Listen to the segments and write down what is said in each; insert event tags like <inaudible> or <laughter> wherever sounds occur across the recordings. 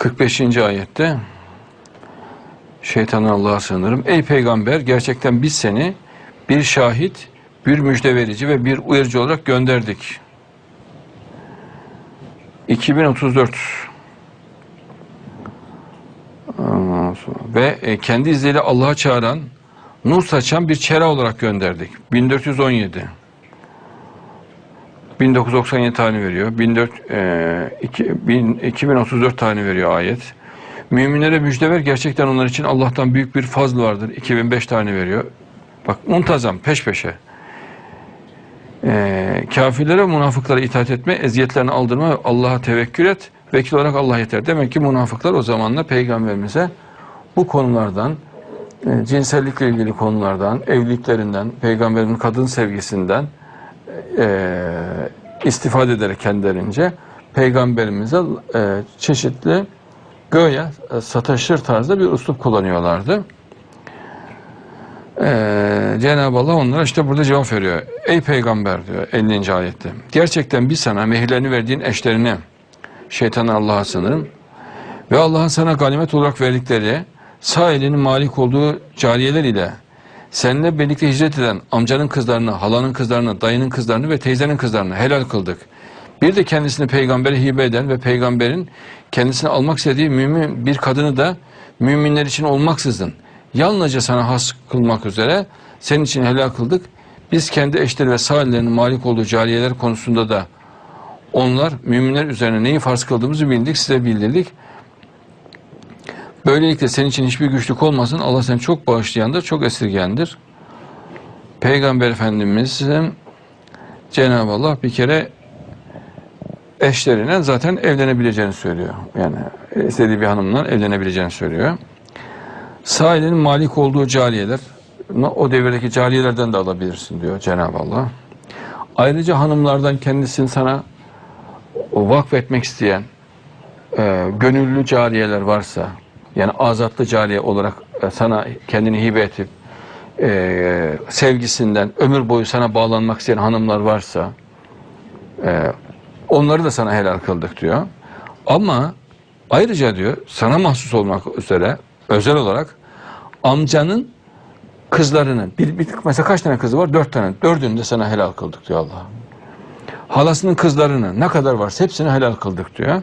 45. ayette şeytanın Allah'a sığınırım. Ey peygamber gerçekten biz seni bir şahit, bir müjde verici ve bir uyarıcı olarak gönderdik. 2034 Ondan sonra- ve e, kendi izniyle Allah'a çağıran, nur saçan bir çera olarak gönderdik. 1417 1997 tane veriyor. 1400, e, iki- bin- 2034 tane veriyor ayet. Müminlere müjde ver. Gerçekten onlar için Allah'tan büyük bir fazl vardır. 2005 tane veriyor. Bak muntazam peş peşe. E, kafirlere münafıklara itaat etme, eziyetlerini aldırma Allah'a tevekkül et. Vekil olarak Allah yeter. Demek ki münafıklar o zamanla peygamberimize bu konulardan, e, cinsellikle ilgili konulardan, evliliklerinden, peygamberin kadın sevgisinden, e, istifade ederek kendilerince peygamberimize e, çeşitli göğe e, sataşır tarzda bir üslup kullanıyorlardı. E, Cenab-ı Allah onlara işte burada cevap veriyor. Ey peygamber diyor 50. ayette. Gerçekten biz sana mehirlerini verdiğin eşlerini şeytanı Allah'a sınırım ve Allah'ın sana ganimet olarak verdikleri sağ elinin malik olduğu cariyeler ile seninle birlikte hicret eden amcanın kızlarını, halanın kızlarını, dayının kızlarını ve teyzenin kızlarını helal kıldık. Bir de kendisini peygambere hibe eden ve peygamberin kendisine almak istediği mümin bir kadını da müminler için olmaksızın yalnızca sana has kılmak üzere senin için helal kıldık. Biz kendi eşleri ve sağ ellerinin malik olduğu cariyeler konusunda da onlar müminler üzerine neyi farz kıldığımızı bildik, size bildirdik. Böylelikle senin için hiçbir güçlük olmasın. Allah seni çok bağışlayandır, çok esirgeyendir. Peygamber Efendimiz'in Cenab-ı Allah bir kere eşlerine zaten evlenebileceğini söylüyor. Yani istediği bir hanımla evlenebileceğini söylüyor. Sağ elinin malik olduğu cariyeler, o devirdeki cariyelerden de alabilirsin diyor Cenab-ı Allah. Ayrıca hanımlardan kendisini sana vakfetmek isteyen e, gönüllü cariyeler varsa yani azatlı cariye olarak e, sana kendini hibe edip e, sevgisinden ömür boyu sana bağlanmak isteyen hanımlar varsa e, onları da sana helal kıldık diyor. Ama ayrıca diyor sana mahsus olmak üzere özel olarak amcanın kızlarını bir, bir mesela kaç tane kızı var? Dört tane. Dördünü de sana helal kıldık diyor Allah. Halasının kızlarını ne kadar varsa hepsini helal kıldık diyor.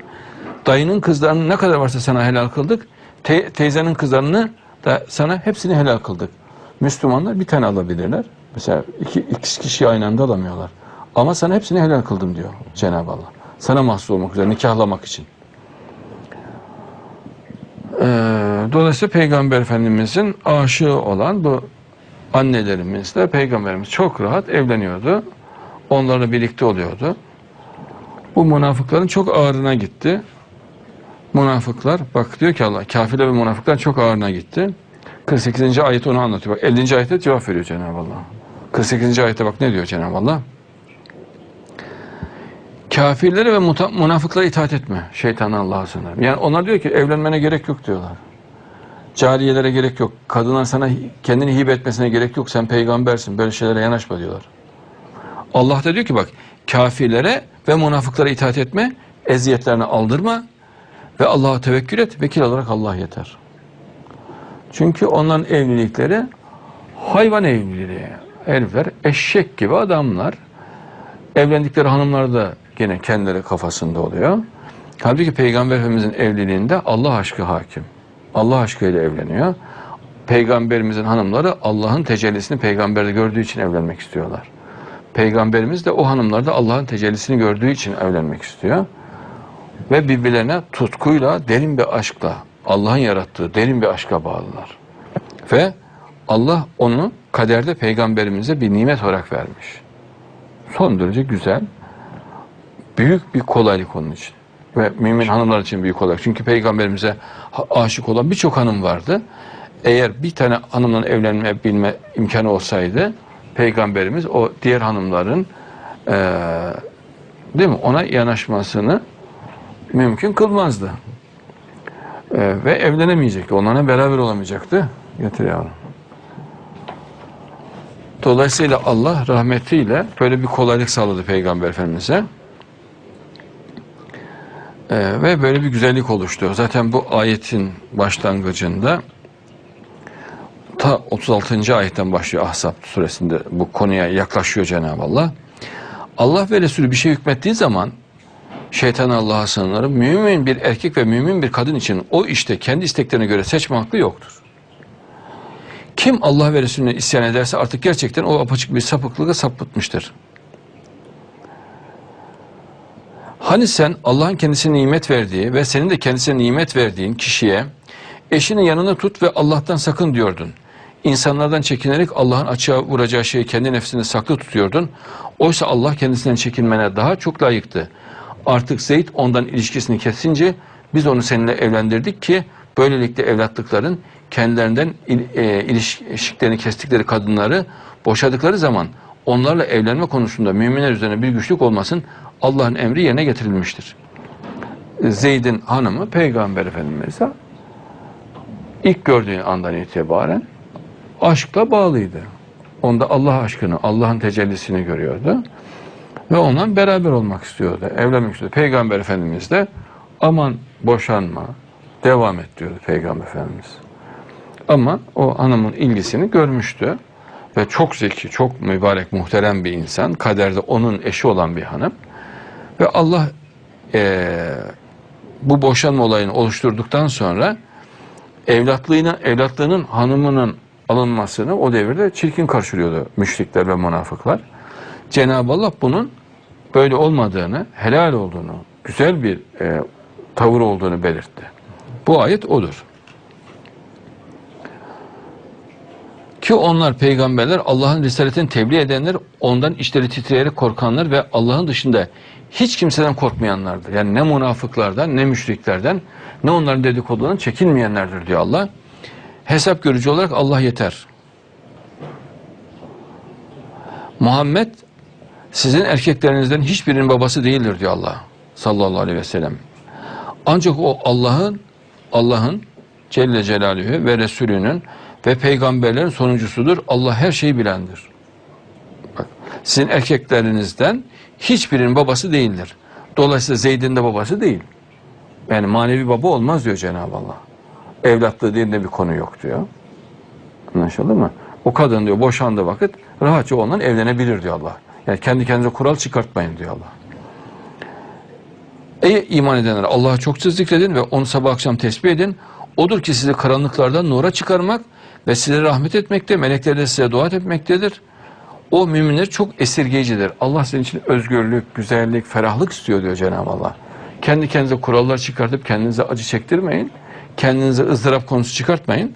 Dayının kızlarını ne kadar varsa sana helal kıldık. Te- teyzenin kızlarını da sana hepsini helal kıldık. Müslümanlar bir tane alabilirler. Mesela iki, iki kişi aynı anda alamıyorlar. Ama sana hepsini helal kıldım diyor Cenab-ı Allah. Sana mahsus olmak üzere nikahlamak için. Ee, dolayısıyla Peygamber Efendimizin aşığı olan bu annelerimizle Peygamberimiz çok rahat evleniyordu. Onlarla birlikte oluyordu. Bu münafıkların çok ağırına gitti. Münafıklar bak diyor ki Allah kafirler ve münafıklar çok ağırına gitti. 48. ayet onu anlatıyor. Bak 50. ayette cevap veriyor Cenab-ı Allah. 48. ayette bak ne diyor Cenab-ı Allah? Kafirlere ve münafıklara itaat etme. Şeytandan Allah'a sığınırım. Yani onlar diyor ki evlenmene gerek yok diyorlar. Cariyelere gerek yok. Kadınlar sana kendini hibe etmesine gerek yok. Sen peygambersin. Böyle şeylere yanaşma diyorlar. Allah da diyor ki bak kafirlere ve münafıklara itaat etme. Eziyetlerini aldırma. Ve Allah'a tevekkül et. Vekil olarak Allah yeter. Çünkü onların evlilikleri hayvan evliliği. Herifler eşek gibi adamlar. Evlendikleri hanımlar da gene kendileri kafasında oluyor. Halbuki Peygamber Efendimizin evliliğinde Allah aşkı hakim. Allah aşkıyla evleniyor. Peygamberimizin hanımları Allah'ın tecellisini peygamberde gördüğü için evlenmek istiyorlar. Peygamberimiz de o hanımlarda Allah'ın tecellisini gördüğü için evlenmek istiyor. Ve birbirlerine tutkuyla, derin bir aşkla, Allah'ın yarattığı derin bir aşka bağlılar. Ve Allah onu kaderde peygamberimize bir nimet olarak vermiş. Son derece güzel, büyük bir kolaylık onun için. Ve mümin hanımlar için büyük kolaylık. Çünkü peygamberimize aşık olan birçok hanım vardı. Eğer bir tane hanımla evlenme bilme imkanı olsaydı, peygamberimiz o diğer hanımların eee, değil mi ona yanaşmasını mümkün kılmazdı. Eee, ve evlenemeyecekti. Onlarla beraber olamayacaktı. Getir yavrum. Dolayısıyla Allah rahmetiyle böyle bir kolaylık sağladı Peygamber Efendimiz'e. Ee, ve böyle bir güzellik oluştu. Zaten bu ayetin başlangıcında ta 36. ayetten başlıyor Ahzab suresinde bu konuya yaklaşıyor Cenab-ı Allah. Allah ve Resulü bir şey hükmettiği zaman şeytan Allah'a sığınır. Mümin bir erkek ve mümin bir kadın için o işte kendi isteklerine göre seçme hakkı yoktur. Kim Allah ve Resulüne isyan ederse artık gerçekten o apaçık bir sapıklığa sapıtmıştır. Hani sen Allah'ın kendisine nimet verdiği ve senin de kendisine nimet verdiğin kişiye eşinin yanına tut ve Allah'tan sakın diyordun. İnsanlardan çekinerek Allah'ın açığa vuracağı şeyi kendi nefsinde saklı tutuyordun. Oysa Allah kendisinden çekinmene daha çok layıktı. Artık Zeyd ondan ilişkisini kesince biz onu seninle evlendirdik ki böylelikle evlatlıkların kendilerinden il- e, ilişkilerini kestikleri kadınları boşadıkları zaman onlarla evlenme konusunda müminler üzerine bir güçlük olmasın Allah'ın emri yerine getirilmiştir. Zeyd'in hanımı Peygamber Efendimiz'e ilk gördüğü andan itibaren aşkla bağlıydı. Onda Allah aşkını, Allah'ın tecellisini görüyordu. Ve ondan beraber olmak istiyordu, evlenmek istiyordu. Peygamber Efendimiz de aman boşanma, devam et diyordu Peygamber Efendimiz. Ama o hanımın ilgisini görmüştü. Ve çok zeki, çok mübarek, muhterem bir insan. Kaderde onun eşi olan bir hanım. Ve Allah eee, bu boşanma olayını oluşturduktan sonra evlatlığına, evlatlığının hanımının alınmasını o devirde çirkin karşılıyordu müşrikler ve münafıklar. Cenab-ı Allah bunun böyle olmadığını, helal olduğunu, güzel bir e, tavır olduğunu belirtti. Bu ayet odur. Ki onlar peygamberler Allah'ın risaletini tebliğ edenler, ondan içleri titreyerek korkanlar ve Allah'ın dışında hiç kimseden korkmayanlardır. Yani ne münafıklardan, ne müşriklerden, ne onların dedikodularından çekinmeyenlerdir diyor Allah. Hesap görücü olarak Allah yeter. Muhammed sizin erkeklerinizden hiçbirinin babası değildir diyor Allah sallallahu aleyhi ve sellem. Ancak o Allah'ın Allah'ın Celle Celaluhu ve Resulünün ve peygamberlerin sonuncusudur. Allah her şeyi bilendir. Bak, sizin erkeklerinizden hiçbirinin babası değildir. Dolayısıyla Zeyd'in de babası değil. Yani manevi baba olmaz diyor Cenab-ı Allah. Evlatlığı diye bir konu yok diyor. Anlaşıldı mı? O kadın diyor boşandığı vakit rahatça ondan evlenebilir diyor Allah. Yani kendi kendinize kural çıkartmayın diyor Allah. Ey iman edenler Allah'ı çokça zikredin ve onu sabah akşam tesbih edin. Odur ki sizi karanlıklardan nura çıkarmak ve size rahmet etmekte, melekler de size dua etmektedir. O müminler çok esirgeyicidir. Allah senin için özgürlük, güzellik, ferahlık istiyor diyor Cenab-ı Allah. Kendi kendinize kurallar çıkartıp kendinize acı çektirmeyin. Kendinize ızdırap konusu çıkartmayın.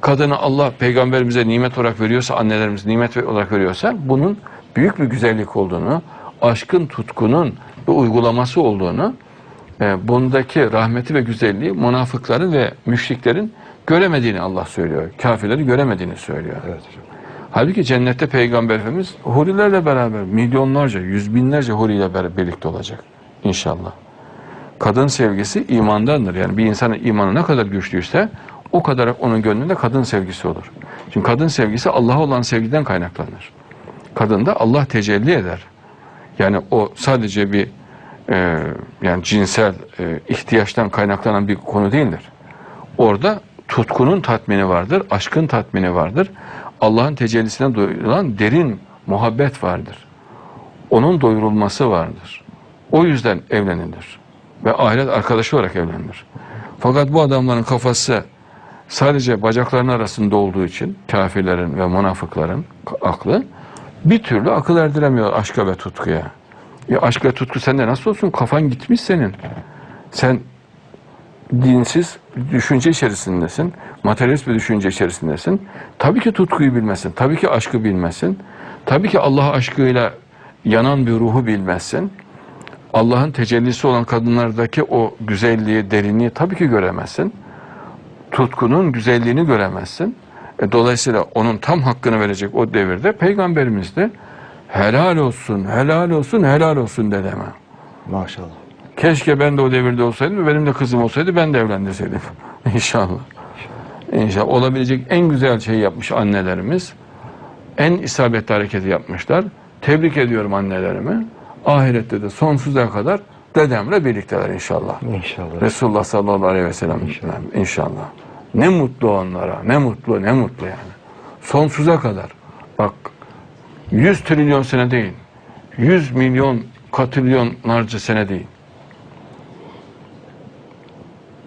Kadını Allah peygamberimize nimet olarak veriyorsa, annelerimiz nimet olarak veriyorsa bunun büyük bir güzellik olduğunu, aşkın, tutkunun bir uygulaması olduğunu, e, bundaki rahmeti ve güzelliği münafıkların ve müşriklerin göremediğini Allah söylüyor. Kafirlerin göremediğini söylüyor. Evet hocam. Halbuki cennette Peygamber Efendimiz hurilerle beraber milyonlarca, yüz binlerce huriyle beraber birlikte olacak inşallah. Kadın sevgisi imandandır. Yani bir insanın imanı ne kadar güçlüyse o kadar onun gönlünde kadın sevgisi olur. Çünkü kadın sevgisi Allah'a olan sevgiden kaynaklanır. Kadında Allah tecelli eder. Yani o sadece bir e, yani cinsel e, ihtiyaçtan kaynaklanan bir konu değildir. Orada tutkunun tatmini vardır, aşkın tatmini vardır. Allah'ın tecellisine duyulan derin muhabbet vardır. Onun doyurulması vardır. O yüzden evlenilir. Ve ahiret arkadaşı olarak evlenilir. Fakat bu adamların kafası sadece bacaklarının arasında olduğu için kafirlerin ve münafıkların aklı bir türlü akıl erdiremiyor aşka ve tutkuya. Ya aşk ve tutku sende nasıl olsun? Kafan gitmiş senin. Sen dinsiz düşünce içerisindesin. Materyalist bir düşünce içerisindesin. Tabii ki tutkuyu bilmesin. Tabii ki aşkı bilmesin. Tabii ki Allah aşkıyla yanan bir ruhu bilmezsin. Allah'ın tecellisi olan kadınlardaki o güzelliği, derinliği tabii ki göremezsin. Tutkunun güzelliğini göremezsin. E, dolayısıyla onun tam hakkını verecek o devirde peygamberimiz de helal olsun, helal olsun, helal olsun dedi hemen. Maşallah. Keşke ben de o devirde olsaydım benim de kızım olsaydı ben de evlendirseydim. <laughs> İnşallah. İnşallah. Olabilecek en güzel şeyi yapmış annelerimiz. En isabetli hareketi yapmışlar. Tebrik ediyorum annelerimi. Ahirette de sonsuza kadar Dedemle birlikteler inşallah. İnşallah. Resulullah sallallahu aleyhi ve sellem inşallah. Ne mutlu onlara, ne mutlu, ne mutlu yani. Sonsuza kadar. Bak 100 trilyon sene değil. 100 milyon katrilyonlarca sene değil.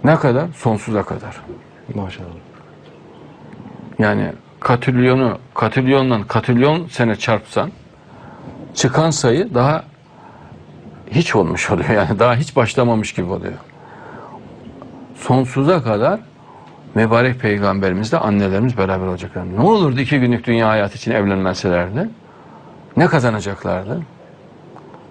Ne kadar? Sonsuza kadar. Maşallah. Yani katrilyonu katrilyonla katrilyon sene çarpsan çıkan sayı daha hiç olmuş oluyor. Yani daha hiç başlamamış gibi oluyor. Sonsuza kadar mübarek peygamberimizle annelerimiz beraber olacaklar. Ne olurdu iki günlük dünya hayatı için evlenmeselerdi? Ne kazanacaklardı?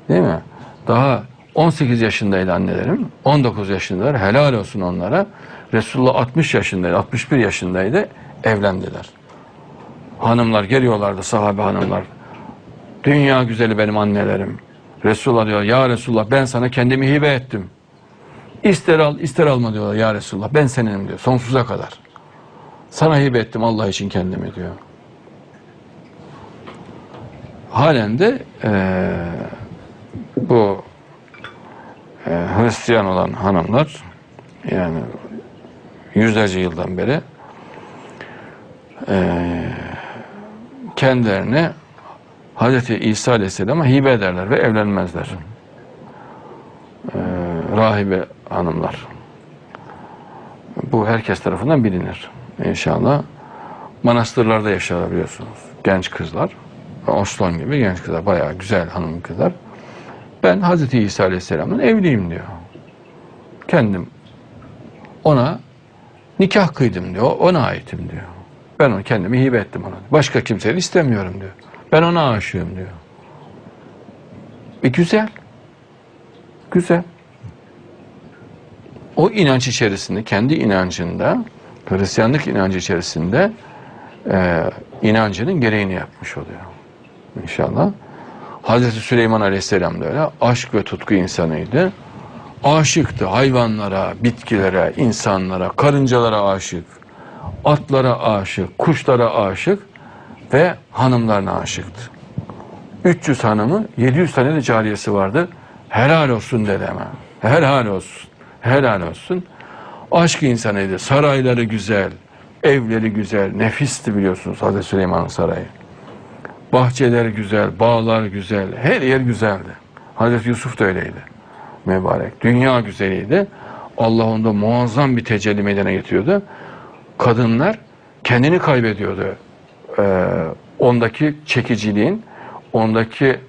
Değil mi? Daha 18 yaşındaydı annelerim. 19 yaşındalar. Helal olsun onlara. Resulullah 60 yaşındaydı. 61 yaşındaydı. Evlendiler. Hanımlar geliyorlardı sahabe hanımlar. Dünya güzeli benim annelerim. Resulullah diyor ya Resulullah ben sana kendimi hibe ettim. İster al ister alma diyorlar ya Resulullah ben seninim diyor sonsuza kadar. Sana hibe ettim Allah için kendimi diyor. Halen de eee, bu eee, Hristiyan olan hanımlar yani yüzlerce yıldan beri eee kendilerine Hz. İsa Aleyhisselam'a hibe ederler ve evlenmezler. Eee, rahibe hanımlar. Bu herkes tarafından bilinir inşallah. Manastırlarda yaşarlar biliyorsunuz. Genç kızlar. Osman gibi genç kızlar. Bayağı güzel hanım kızlar. Ben Hz. İsa Aleyhisselam'ın evliyim diyor. Kendim ona nikah kıydım diyor. Ona aitim diyor. Ben onu kendimi hibe ettim ona. Başka kimseyi istemiyorum diyor. Ben ona aşığım diyor. E güzel. Güzel. O inanç içerisinde, kendi inancında, Hristiyanlık inancı içerisinde e, inancının gereğini yapmış oluyor. İnşallah. Hazreti Süleyman Aleyhisselam da öyle. Aşk ve tutku insanıydı. Aşıktı hayvanlara, bitkilere, insanlara, karıncalara aşık, atlara aşık, kuşlara aşık ve hanımlarına aşıktı. 300 hanımı, 700 tane de cariyesi vardı. Helal olsun dedeme. Helal olsun. Helal olsun. Aşk insanıydı. Sarayları güzel, evleri güzel, nefisti biliyorsunuz Hazreti Süleyman'ın sarayı. Bahçeler güzel, bağlar güzel, her yer güzeldi. Hazreti Yusuf da öyleydi. Mübarek. Dünya güzeliydi. Allah onda muazzam bir tecelli meydana getiriyordu. Kadınlar kendini kaybediyordu. Ee, ondaki çekiciliğin, ondaki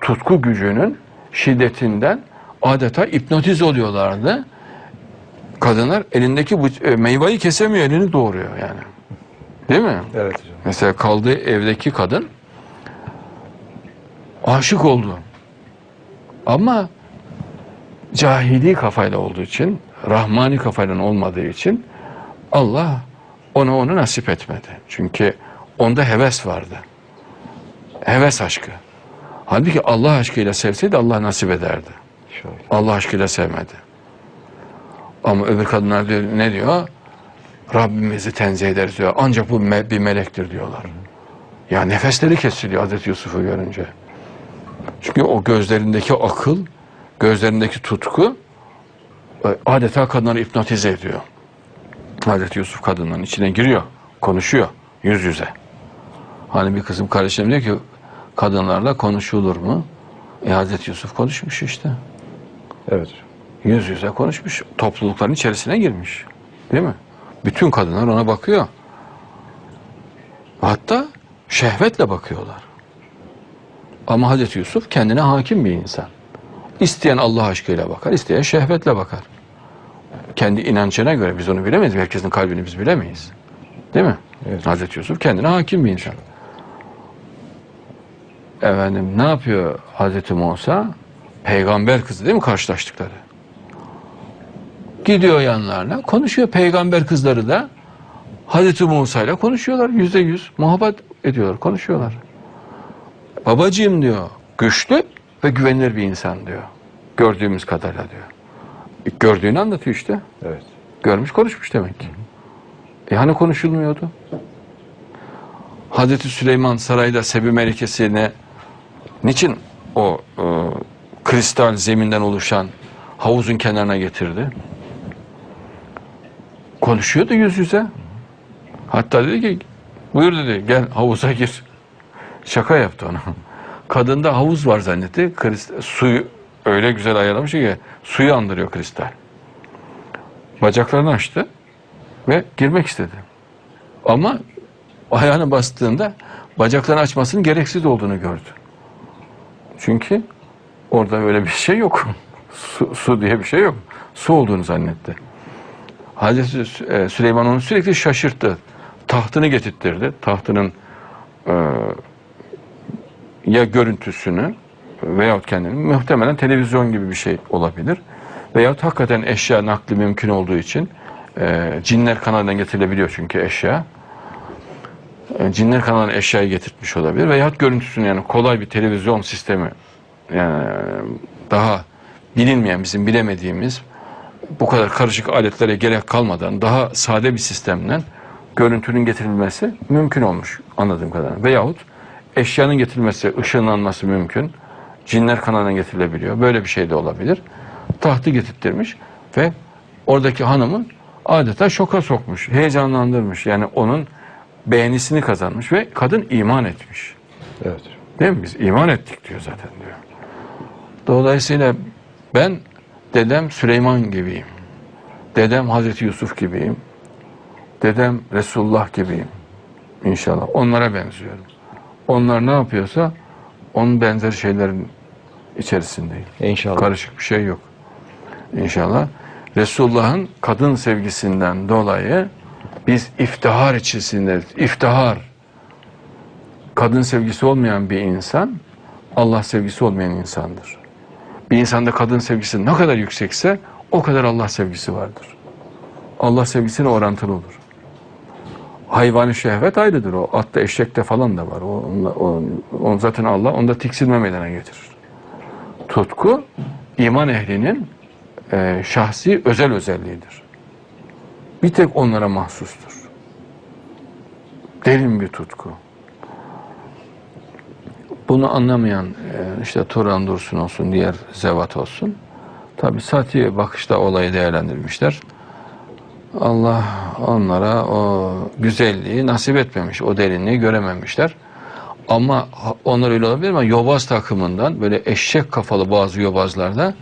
tutku gücünün şiddetinden adeta hipnotiz oluyorlardı. Kadınlar elindeki bu e, meyveyi kesemiyor, elini doğuruyor yani. Değil mi? Evet hocam. Mesela kaldığı evdeki kadın aşık oldu. Ama cahili kafayla olduğu için, rahmani kafayla olmadığı için Allah ona onu nasip etmedi. Çünkü onda heves vardı. Heves aşkı. Halbuki Allah aşkıyla sevseydi Allah nasip ederdi. İnşallah. Allah aşkıyla sevmedi. Ama öbür kadınlar diyor, ne diyor? Rabbimizi tenzih ederiz diyor. Ancak bu me- bir melektir diyorlar. Ya nefesleri kesiliyor Hazreti Yusuf'u görünce. Çünkü o gözlerindeki akıl, gözlerindeki tutku e, adeta kadınları hipnotize ediyor. Hazreti Yusuf kadınların içine giriyor, konuşuyor yüz yüze. Hani bir kızım kardeşim diyor ki kadınlarla konuşulur mu? E Hazreti Yusuf konuşmuş işte. Evet. Yüz yüze konuşmuş. Toplulukların içerisine girmiş. Değil mi? Bütün kadınlar ona bakıyor. Hatta şehvetle bakıyorlar. Ama Hazreti Yusuf kendine hakim bir insan. İsteyen Allah aşkıyla bakar, isteyen şehvetle bakar. Kendi inancına göre biz onu bilemeyiz. Herkesin kalbini biz bilemeyiz. Değil mi? Evet. Hazreti Yusuf kendine hakim bir insan. Efendim ne yapıyor Hazreti Musa? Peygamber kızı değil mi karşılaştıkları? Gidiyor yanlarına, konuşuyor peygamber kızları da Hazreti Musa ile konuşuyorlar yüzde yüz. Muhabbet ediyorlar, konuşuyorlar. Babacığım diyor, güçlü ve güvenilir bir insan diyor. Gördüğümüz kadarıyla diyor. Gördüğünü anlatıyor işte. Evet. Görmüş konuşmuş demek ki. E hani konuşulmuyordu? Hazreti Süleyman sarayda Sebi Melikesi'ne niçin o e, kristal zeminden oluşan havuzun kenarına getirdi. Konuşuyordu yüz yüze. Hatta dedi ki buyur dedi gel havuza gir. Şaka yaptı ona. Kadında havuz var zannetti. Krist- suyu öyle güzel ayarlamış ki suyu andırıyor kristal. Bacaklarını açtı ve girmek istedi. Ama ayağını bastığında bacaklarını açmasının gereksiz olduğunu gördü. Çünkü orada öyle bir şey yok. <laughs> Su, su diye bir şey yok. Su olduğunu zannetti. Hazreti e, Süleyman onu sürekli şaşırttı. Tahtını getirttirdi. Tahtının e, ya görüntüsünü veyahut kendini muhtemelen televizyon gibi bir şey olabilir. Veyahut hakikaten eşya nakli mümkün olduğu için e, cinler kanalından getirilebiliyor çünkü eşya. E, cinler kanalına eşyayı getirtmiş olabilir. Veyahut görüntüsünü yani kolay bir televizyon sistemi yani daha bilinmeyen bizim bilemediğimiz bu kadar karışık aletlere gerek kalmadan daha sade bir sistemden görüntünün getirilmesi mümkün olmuş anladığım kadarıyla. Veyahut eşyanın getirilmesi, ışınlanması mümkün. Cinler kanalına getirilebiliyor. Böyle bir şey de olabilir. Tahtı getirttirmiş ve oradaki hanımın adeta şoka sokmuş, heyecanlandırmış. Yani onun beğenisini kazanmış ve kadın iman etmiş. Evet. Değil mi? Biz iman ettik diyor zaten diyor. Dolayısıyla ben dedem Süleyman gibiyim. Dedem Hazreti Yusuf gibiyim. Dedem Resulullah gibiyim. İnşallah. Onlara benziyorum. Onlar ne yapıyorsa onun benzer şeylerin içerisindeyim. İnşallah. Karışık bir şey yok. İnşallah. Resulullah'ın kadın sevgisinden dolayı biz iftihar içerisindeyiz. İftihar. Kadın sevgisi olmayan bir insan Allah sevgisi olmayan insandır. Bir insanda kadın sevgisi ne kadar yüksekse o kadar Allah sevgisi vardır. Allah sevgisine orantılı olur. Hayvani şehvet ayrıdır o. Atta eşekte falan da var. O, onunla- o, onu zaten Allah onda tiksinme meydana getirir. Tutku iman ehlinin e, şahsi özel özelliğidir. Bir tek onlara mahsustur. Derin bir tutku. Bunu anlamayan e, işte Turan Dursun olsun, diğer zevat olsun. Tabi sati bakışta olayı değerlendirmişler. Allah onlara o güzelliği nasip etmemiş, o derinliği görememişler. Ama onlar öyle olabilir ama yobaz takımından böyle eşek kafalı bazı yobazlarda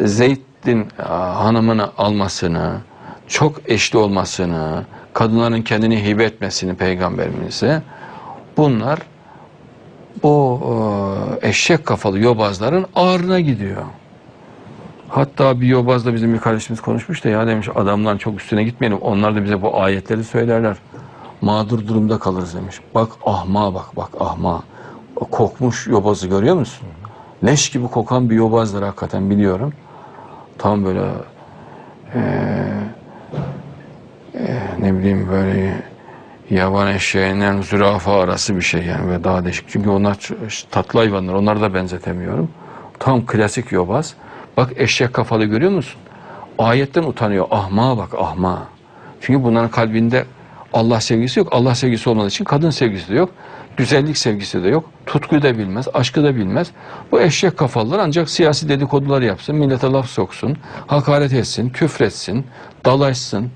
Zeyd'in e, hanımını almasını, çok eşli olmasını, kadınların kendini hibe etmesini peygamberimize bunlar o e, eşek kafalı yobazların ağrına gidiyor. Hatta bir yobazla bizim bir kardeşimiz konuşmuş da ya demiş adamların çok üstüne gitmeyelim. Onlar da bize bu ayetleri söylerler. Mağdur durumda kalırız demiş. Bak ahma bak bak ahma. Kokmuş yobazı görüyor musun? Leş gibi kokan bir yobazdır hakikaten biliyorum. Tam böyle eee, eee, ne bileyim böyle yaban eşeğinden zürafa arası bir şey yani ve daha değişik. Çünkü onlar tatlı hayvanlar. Onları da benzetemiyorum. Tam klasik yobaz. Bak eşek kafalı görüyor musun? Ayetten utanıyor. Ahma bak ahma. Çünkü bunların kalbinde Allah sevgisi yok. Allah sevgisi olmadığı için kadın sevgisi de yok. Güzellik sevgisi de yok. Tutkuyu da bilmez. Aşkı da bilmez. Bu eşek kafalılar ancak siyasi dedikodular yapsın. Millete laf soksun. Hakaret etsin. Küfretsin. Dalaşsın.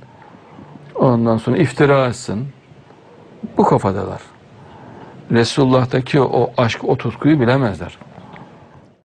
Ondan sonra iftira etsin. Bu kafadalar. Resulullah'taki o aşk, o tutkuyu bilemezler.